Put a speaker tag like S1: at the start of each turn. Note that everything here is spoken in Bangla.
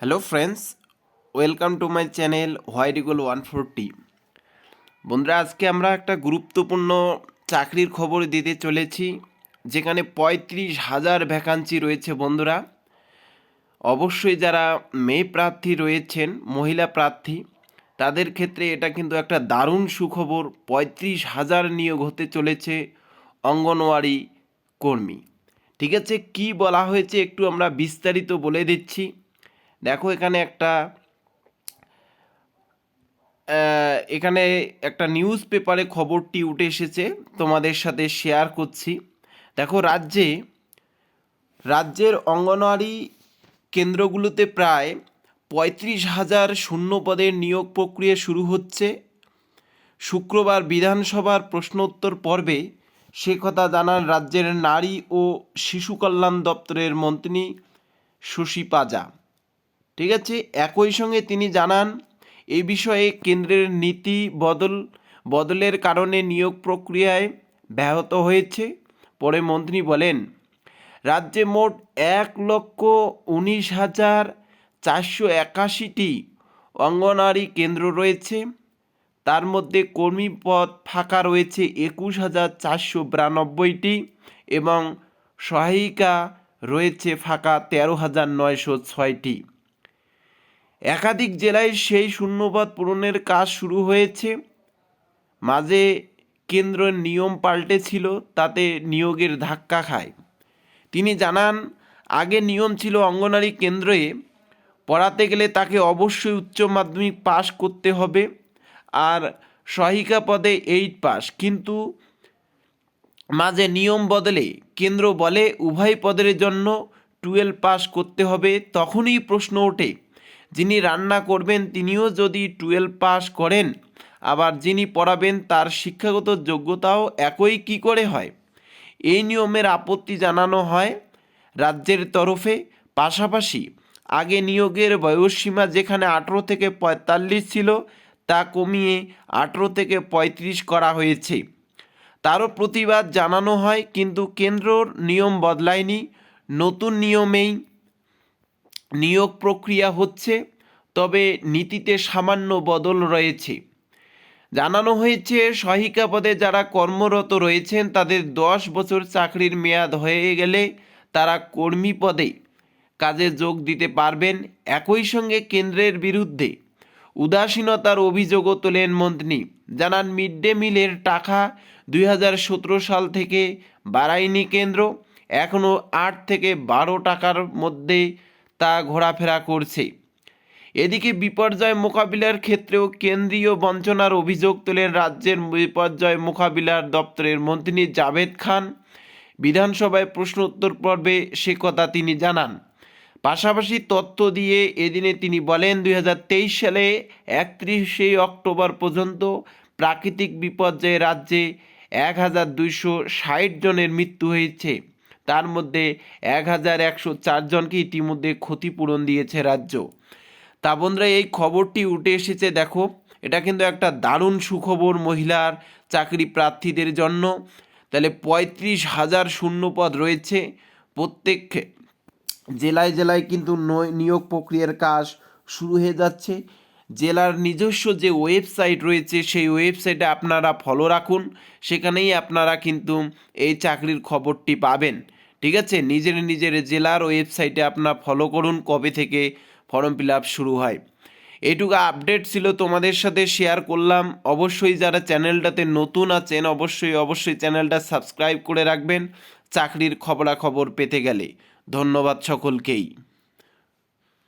S1: Hello friends welcome to my channel white eagle one forty বন্ধুরা, আজকে আমরা একটা গুরুত্বপূর্ণ চাকরির খবর দিতে চলেছি, যেখানে পঁয়ত্রিশ হাজার ভ্যাকান্সি রয়েছে বন্ধুরা। অবশ্যই যারা মেয়ে প্রার্থী রয়েছেন, মহিলা প্রার্থী, তাদের ক্ষেত্রে এটা কিন্তু একটা দারুণ সুখবর, পঁয়ত্রিশ হাজার নিয়োগ হতে চলেছে অঙ্গনওয়াড়ি কর্মী। ঠিক আছে, কি বলা হয়েছে একটু আমরা বিস্তারিত বলে দিচ্ছি। দেখো এখানে একটা এখানে একটা নিউজ পেপারে খবরটি উঠে এসেছে, তোমাদের সাথে শেয়ার করছি। দেখো রাজ্যে, রাজ্যের অঙ্গনওয়াড়ি কেন্দ্রগুলোতে প্রায় পঁয়ত্রিশ হাজার শূন্য পদের নিয়োগ প্রক্রিয়া শুরু হচ্ছে। শুক্রবার বিধানসভার প্রশ্নোত্তর পর্বে সে কথা জানান রাজ্যের নারী ও শিশু কল্যাণ দপ্তরের মন্ত্রী শশী পাজা। ঠিক আছে? একই সঙ্গে তিনি জানান এই বিষয়ে কেন্দ্রের নীতি বদল, বদলের কারণে নিয়োগ প্রক্রিয়ায় ব্যাহত হয়েছে। পরে মন্ত্রী বলেন, রাজ্যে মোট এক লক্ষ উনিশ হাজার চারশো একাশিটি অঙ্গনওয়াড়ি কেন্দ্র রয়েছে। তার মধ্যে কর্মী পদ ফাঁকা রয়েছে একুশ হাজার চারশো বিরানব্বইটি এবং সহায়িকা রয়েছে ফাঁকা তেরো হাজার নয়শো ছয়টি। একাধিক জেলায় সেই শূন্যপদ পূরণের কাজ শুরু হয়েছে। মাঝে কেন্দ্রের নিয়ম পাল্টেছিল, তাতে নিয়োগের ধাক্কা খায়। তিনি জানান, আগে নিয়ম ছিল অঙ্গনারী কেন্দ্রে পড়াতে গেলে তাকে অবশ্যই উচ্চ মাধ্যমিক পাশ করতে হবে আর সহায়িকা পদে এইট পাস কিন্তু মাঝে নিয়ম বদলে কেন্দ্র বলে উভয় পদের জন্য টুয়েলভ পাস করতে হবে, তখনই প্রশ্ন ওঠে। যিনি রান্না করবেন তিনিও যদি টুয়েলভ পাস করেন, আবার যিনি পড়াবেন তার শিক্ষাগত যোগ্যতাও একই কি করে হয়? এই নিয়মের আপত্তি জানানো হয় রাজ্যের তরফে। পাশাপাশি আগে নিয়োগের বয়সসীমা যেখানে আঠেরো থেকে পঁয়তাল্লিশ ছিল, তা কমিয়ে আঠেরো থেকে পঁয়ত্রিশ করা হয়েছে। তারও প্রতিবাদ জানানো হয়, কিন্তু কেন্দ্রর নিয়ম বদলায়নি। নতুন নিয়মেই নিয়োগ প্রক্রিয়া হচ্ছে, তবে নীতিতে সামান্য বদল রয়েছে। জানানো হয়েছে, সহায়িকা পদে যারা কর্মরত রয়েছেন, তাদের দশ বছর চাকরির মেয়াদ হয়ে গেলে তারা কর্মী পদে কাজে যোগ দিতে পারবেন। একই সঙ্গে কেন্দ্রের বিরুদ্ধে উদাসীনতার অভিযোগও তোলেন মন্ত্রী। জানান, মিড ডে মিলের টাকা দুই হাজার সতেরো সাল থেকে বাড়ায়নি কেন্দ্র। এখনও আট থেকে বারো টাকার মধ্যে তা ঘোরাফেরা করছে। এদিকে বিপর্যয় মোকাবিলার ক্ষেত্রেও কেন্দ্রীয় বঞ্চনার অভিযোগ তোলেন রাজ্যের বিপর্যয় মোকাবিলার দপ্তরের মন্ত্রী জাভেদ খান। বিধানসভায় প্রশ্ন উত্তর পর্বে সে কথা তিনি জানান। পাশাপাশি তথ্য দিয়ে এদিনে তিনি বলেন, দুই হাজার তেইশ সালে একত্রিশে অক্টোবর পর্যন্ত প্রাকৃতিক বিপর্যয়ে রাজ্যে এক হাজার দুইশো ষাট জনের মৃত্যু হয়েছে। তার মধ্যে এক হাজার একশো চারজনকে ইতিমধ্যে ক্ষতিপূরণ দিয়েছে রাজ্য। তা বন্ধুরা এই খবরটি উঠে এসেছে, দেখো। এটা কিন্তু একটা দারুণ সুখবর মহিলার চাকরি প্রার্থীদের জন্য। তাহলে পঁয়ত্রিশ হাজার শূন্যপদ রয়েছে প্রত্যেক জেলায় জেলায় কিন্তু নয়- নিয়োগ প্রক্রিয়ার কাজ শুরু হয়ে যাচ্ছে। জেলার নিজস্ব যে ওয়েবসাইট রয়েছে, সেই ওয়েবসাইটে আপনারা ফলো রাখুন। সেখানেই আপনারা কিন্তু এই চাকরির খবরটি পাবেন। ঠিক আছে? নিজের নিজের জেলার ওয়েবসাইটে আপনার ফলো করুন, কবে থেকে ফর্ম ফিল আপ শুরু হয়। এটুকু আপডেট ছিল তোমাদের সাথে শেয়ার করলাম। অবশ্যই যারা চ্যানেলটাতে নতুন আছেন, অবশ্যই অবশ্যই চ্যানেলটা সাবস্ক্রাইব করে রাখবেন। চাকরির খবরাখবর পেতে গেলে। ধন্যবাদ সকলকেই।